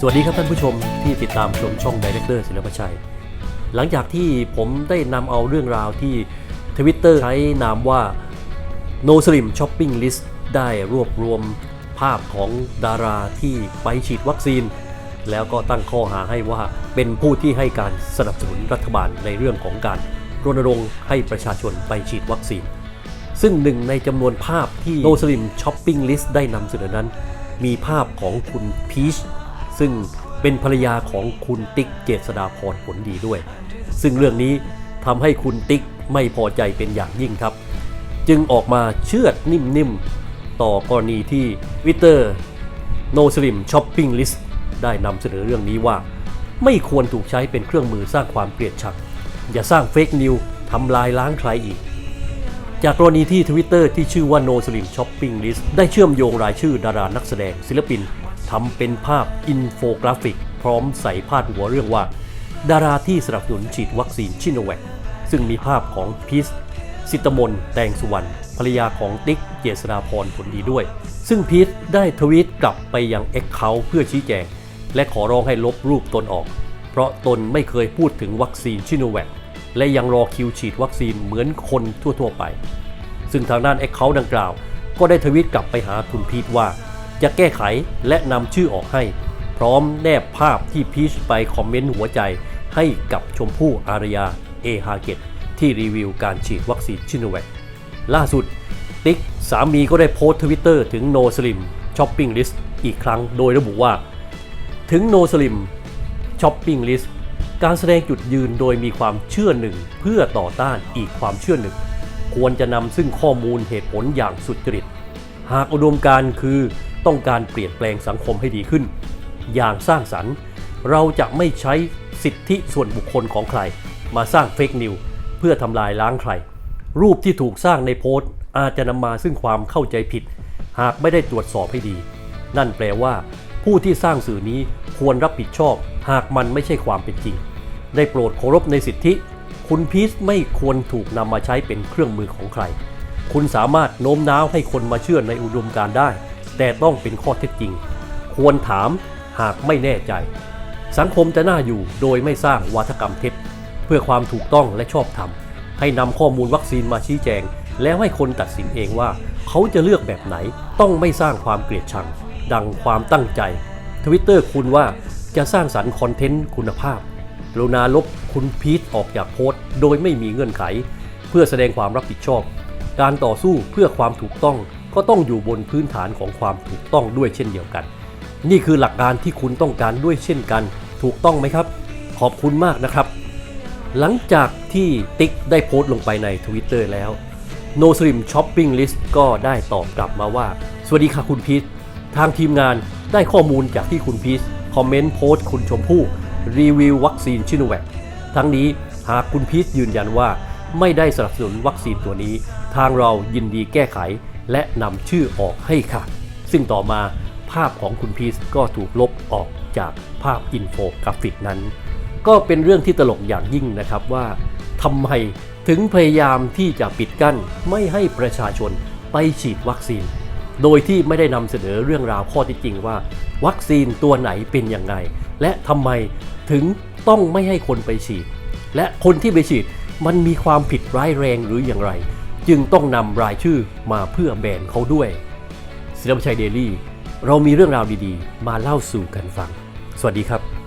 สวัสดีครับท่านผู้ชมที่ติดตามชมช่อง Director ศิลปชัย หลังจากที่ผมได้นำเอาเรื่องราวที่ Twitter ใช้นามว่า No Slim Shopping List ได้รวบรวมภาพของดาราที่ไปฉีดวัคซีน แล้วก็ตั้งข้อหาให้ว่าเป็นผู้ที่ให้การสนับสนุนรัฐบาลในเรื่องของการรณรงค์ให้ประชาชนไปฉีดวัคซีน ซึ่งหนึ่งในจำนวนภาพที่ No Slim Shopping List ได้นำเสนอนั้น มีภาพของคุณพีช ซึ่งเป็นภรรยาของคุณติ๊กเจษฎาพรผลดีด้วย ซึ่งเรื่องนี้ทำให้คุณติ๊กไม่พอใจเป็นอย่างยิ่งครับ จึงออกมาเชื่อดนิ่มๆ ต่อกรณีที่วิเตอร์ No Slim Shopping List ได้นำเสนอเรื่องนี้ว่า ไม่ควรถูกใช้เป็นเครื่องมือสร้างความเกลียดชังอย่าสร้างเฟกนิวทำลายล้างใครอีก จากกรณีที่ Twitter ที่ชื่อว่า No Slim Shopping List ได้เชื่อมโยงรายชื่อดารานักแสดงศิลปินทำเป็นภาพอินโฟกราฟิก พร้อมใส่พาดหัวเรื่องว่า ดาราที่สนับสนุนฉีดวัคซีนชิโนแวคซึ่งมีภาพของพีชสิตมนแตงสุวรรณภรรยาของติ๊กเจษฎาพรผลดีด้วย ซึ่งพีชได้ทวีตกลับไปยัง X เขาเพื่อชี้แจง และขอร้องให้ลบรูปตนออก เพราะตนไม่เคยพูดถึงวัคซีนชิโนแวค และยังรอคิวฉีดวัคซีนเหมือนคนทั่วๆไป ซึ่งทางด้าน a อ c เคาท์ดังกล่าว ก็ได้ทวีตกลับไปหาคุณพีทว่า จะแก้ไขและนำชื่อออกให้ พร้อมแนบภาพที่พีชไปคอมเมนต์หัวใจให้กับชมพู่อารยาเอฮาเกตที่รีวิวการฉีดวัคซีนชิโนแวคล่าสุด ติ๊กสามีก็ได้โพสต์ทวิตเตอร์ถึง No Slim Shopping List อีกครั้งโดยระบุว่า ถึง No Slim Shopping List การแสดงจุดยืนโดยมีความเชื่อหนึ่งเพื่อต่อต้านอีกความเชื่อหนึ่ง ควรจะนำซึ่งข้อมูลเหตุผลอย่างสุจริต หากอุดมการคือต้องการเปลี่ยนแปลงสังคมให้ดีขึ้น อย่างสร้างสรรค์ เราจะไม่ใช้สิทธิส่วนบุคคลของใคร มาสร้างเฟกนิวเพื่อทำลายล้างใคร รูปที่ถูกสร้างในโพสต์ อาจจะนำมาซึ่งความเข้าใจผิด หากไม่ได้ตรวจสอบให้ดี นั่นแปลว่า ผู้ที่สร้างสื่อนี้ควรรับผิดชอบ หากมันไม่ใช่ความเป็นจริง ได้โปรดเคารพในสิทธิ คุณพีชไม่ควรถูกนำมาใช้เป็นเครื่องมือของใคร คุณสามารถโน้มน้าวให้คนมาเชื่อในอุดมการได้ แต่ต้องเป็นข้อเท็จจริง ควรถามหากไม่แน่ใจ สังคมจะน่าอยู่โดยไม่สร้างวาทกรรมเท็จ เพื่อความถูกต้องและชอบธรรม ให้นำข้อมูลวัคซีนมาชี้แจง แล้วให้คนตัดสินเองว่า เขาจะเลือกแบบไหนต้องไม่สร้างความเกลียดชัง ดังความตั้งใจทวิตเตอร์คุณว่าจะสร้างสรรค์คอนเทนต์คุณภาพ กรุณาลบคุณพีทออกจากโพสต์โดยไม่มีเงื่อนไข เพื่อแสดงความรับผิดชอบ การต่อสู้เพื่อความถูกต้องก็ต้องอยู่บนพื้นฐานของความถูกต้องด้วยเช่นเดียวกัน นี่คือหลักการที่คุณต้องการด้วยเช่นกัน ถูกต้องไหมครับ ขอบคุณมากนะครับ หลังจากที่ติ๊กได้โพสต์ลงไปใน Twitter แล้ว No Slim Shopping List ก็ได้ตอบกลับมาว่า สวัสดีค่ะคุณพีททางทีมงานได้ข้อมูลจากที่คุณพีทคอมเมนต์โพสต์คุณชมพู่ รีวิววัคซีนชิโนแวคทั้งนี้หากคุณพีทยืนยันว่า ไม่ได้สนับสนุนวัคซีนตัวนี้ ทางเรายินดีแก้ไข และนำชื่อออกให้ค่ะ ซึ่งต่อมาภาพของคุณพีทก็ถูกลบออกจากภาพอินโฟกราฟิกนั้น ก็เป็นเรื่องที่ตลกอย่างยิ่งนะครับว่าทำไมถึงพยายามที่จะปิดกั้นไม่ให้ประชาชนไปฉีดวัคซีน โดยที่ไม่ได้นำเสนอเรื่องราวข้อที่จริงว่า วัคซีนตัวไหนเป็นอย่างไร และทำไมถึงต้องไม่ให้คนไปฉีด และคนที่ไปฉีดมันมีความผิดร้ายแรงหรืออย่างไร จึงต้องนำรายชื่อมาเพื่อแบนเขาด้วยศิลปชัยเดลี่ เรามีเรื่องราวดีๆ มาเล่าสู่กันฟัง สวัสดีครับ